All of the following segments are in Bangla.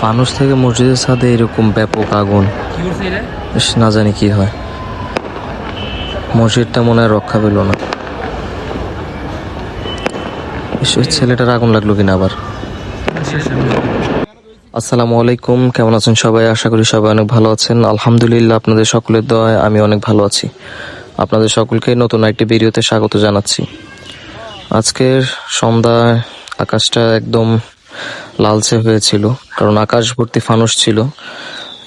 ফানুস থেকে মসজিদের ছাদে এরকম ব্যাপক আগুন। না জানি কি হয়। মসজিদটা মনে হয় রক্ষা পেল না। ছেলেটার আগুন লাগল কিনা আবার? আসসালামু আলাইকুম কেমন আছেন সবাই? আশা করি সবাই অনেক ভালো আছেন। আলহামদুলিল্লাহ আপনাদের সকলের দোয়ায় আমি অনেক ভালো আছি। আপনাদের সকলকে নতুন একটি ভিডিওতে স্বাগত জানাচ্ছি। আজকের সন্ধ্যায় আকাশটা একদম লালচে হয়েছিল, কারণ আকাশ ভর্তি ফানুস ছিল।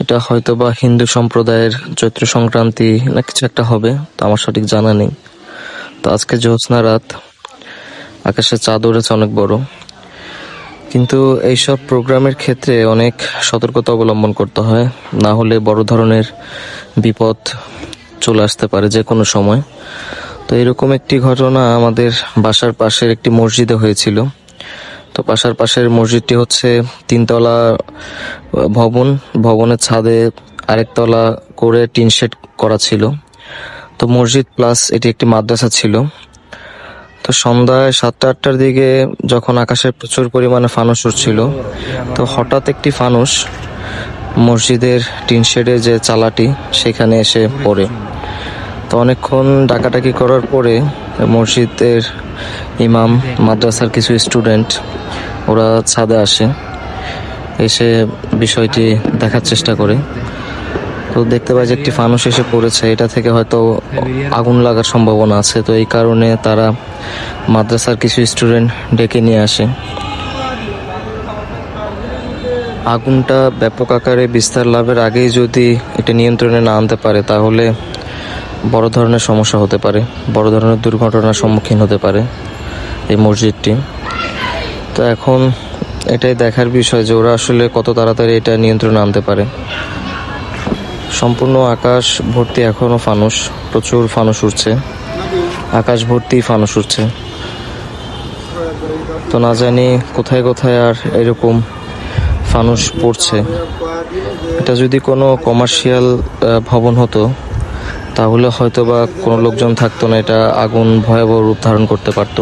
এটা হয়তো বা হিন্দু সম্প্রদায়ের চৈত্র সংক্রান্তি না কিছু একটা হবে, তো আমার সঠিক জানা নেই। তো আজকে জ্যোৎস্না রাত আকাশে চাঁদ উড়েছে অনেক বড়। কিন্তু এইসব প্রোগ্রামের ক্ষেত্রে অনেক সতর্কতা অবলম্বন করতে হয়, না হলে বড় ধরনের বিপদ চলে আসতে পারে যে কোনো সময়। তো এরকম একটি ঘটনা আমাদের বাসার পাশের একটি মসজিদে হয়েছিল। তো বাসার পাশের মসজিদটি হচ্ছে তিনতলা ভবন। ভবনের ছাদে আরেকতলা করে টিন শেড করা ছিল। তো মসজিদ প্লাস এটি একটি মাদ্রাসা ছিল। তো সন্ধ্যায় সাতটা আটটার দিকে যখন আকাশে প্রচুর পরিমাণে ফানুস উঠছিল, তো হঠাৎ একটি ফানুস মসজিদের টিন শেডের যে চালাটি সেখানে এসে পড়ে। তো অনেকক্ষণ ডাকাডাকি করার পরে মসজিদের ইমাম, মাদ্রাসার কিছু স্টুডেন্ট, ওরা ছাদে আসে, এসে বিষয়টি দেখার চেষ্টা করে। তো দেখতে পাই যে একটি ফানুস এসে পড়েছে, এটা থেকে হয়তো আগুন লাগার সম্ভাবনা আছে। তো এই কারণে তারা মাদ্রাসার কিছু স্টুডেন্ট ডেকে নিয়ে আসে। আগুনটা ব্যাপক আকারে বিস্তার লাভের আগেই যদি এটা নিয়ন্ত্রণে না আনতে পারে, তাহলে বড় ধরনের সমস্যা হতে পারে, বড় ধরনের দুর্ঘটনার সম্মুখীন হতে পারে এই মসজিদটি। তো এখন এটাই দেখার বিষয় যে ওরা আসলে কত তাড়াতাড়ি এটা নিয়ন্ত্রণে আনতে পারে। সম্পূর্ণ আকাশ ভর্তি এখনও ফানুস, প্রচুর ফানুস উঠছে আকাশ ভর্তি ফানুস উঠছে তো না জানি কোথায় কোথায় আর এরকম ফানুস পড়ছে। এটা যদি কোনো কমার্শিয়াল ভবন হতো তাহলে হয়তো বা কোনো লোকজন থাকতো না, এটা আগুন ভয়াবহ রূপ ধারণ করতে পারতো।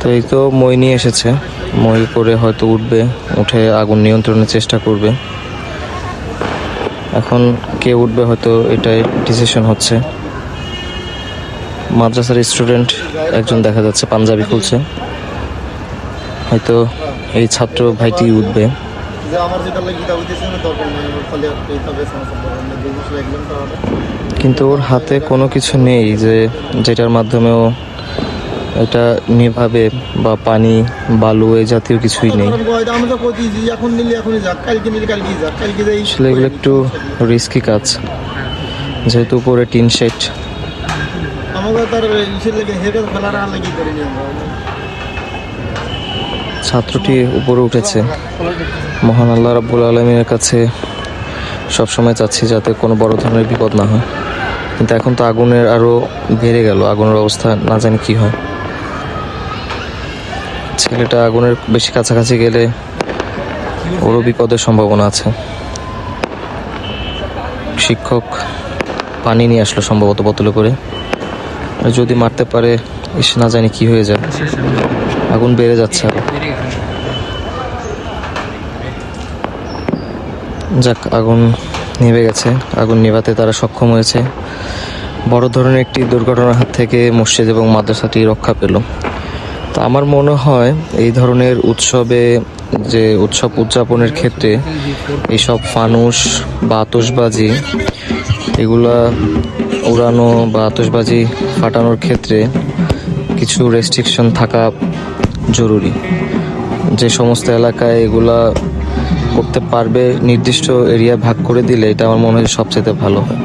তো এই তো মই নিয়ে এসেছে। মই করে হয়তো উঠবে, উঠে আগুন নিয়ন্ত্রণের চেষ্টা করবে। এখন কে উঠবে হয়তো এটাই ডিসিশন হচ্ছে। মাদ্রাসার স্টুডেন্ট একজন দেখা যাচ্ছে, পাঞ্জাবি খুলছে। হয়তো এই ছাত্র ভাইটি উঠবে। যে আমার যেটা লাগে গীতা হইতেছে না দরকার নেই ওর এইভাবে সমস্যা দুই মাস লাগবেন তাহলে। কিন্তু ওর হাতে কোনো কিছু নেই যে যেটার মাধ্যমে ও এটা নেভাবে বা পানি বালু এই জাতীয় কিছুই নেই। আমি তো কইছি যে এখন নিলে এখনই যাক কালকে নিলে কালকে যাক কালকে যাই আসলে এগুলো একটু রিস্কি কাজ যেহেতু উপরে টিন শেড। আমাকে তার ইসের লেগে হেঁটে ফেলার আর লাগি করিনি ছাত্রটি উপরে উঠেছে। মহান আল্লাহ রাব্বুল আলমীর কাছে সবসময় চাচ্ছি যাতে কোনো বড় ধরনের বিপদ না হয়। কিন্তু এখন তো আগুনের আরও বেড়ে গেল, আগুনের অবস্থা না জানি কি হয়। ছেলেটা আগুনের বেশি কাছাকাছি গেলে ওরও বিপদের সম্ভাবনা আছে। শিক্ষক পানি নিয়ে আসলো সম্ভবত বোতলে করে। আর যদি মারতে পারে, ইস, না জানি কি হয়ে যায় আগুন বেড়ে যাচ্ছে আরও। যাক, আগুন নিভে গেছে। আগুন নেভাতে তারা সক্ষম হয়েছে। বড় ধরনের একটি দুর্ঘটনার হাত থেকে মসজিদ এবং মাদ্রাসাটি রক্ষা পেল। তো আমার মনে হয় এই ধরনের উৎসবে যে উৎসব উদযাপনের ক্ষেত্রে এইসব ফানুস বা আতসবাজি এগুলা উড়ানো বা আতসবাজি ফাটানোর ক্ষেত্রে কিছু রেস্ট্রিকশন থাকা জরুরি। যে সমস্ত এলাকায় এগুলা করতে পারবে নির্দিষ্ট এরিয়া ভাগ করে দিলে এটা আমার মনে হয় সবচেয়ে ভালো হয়।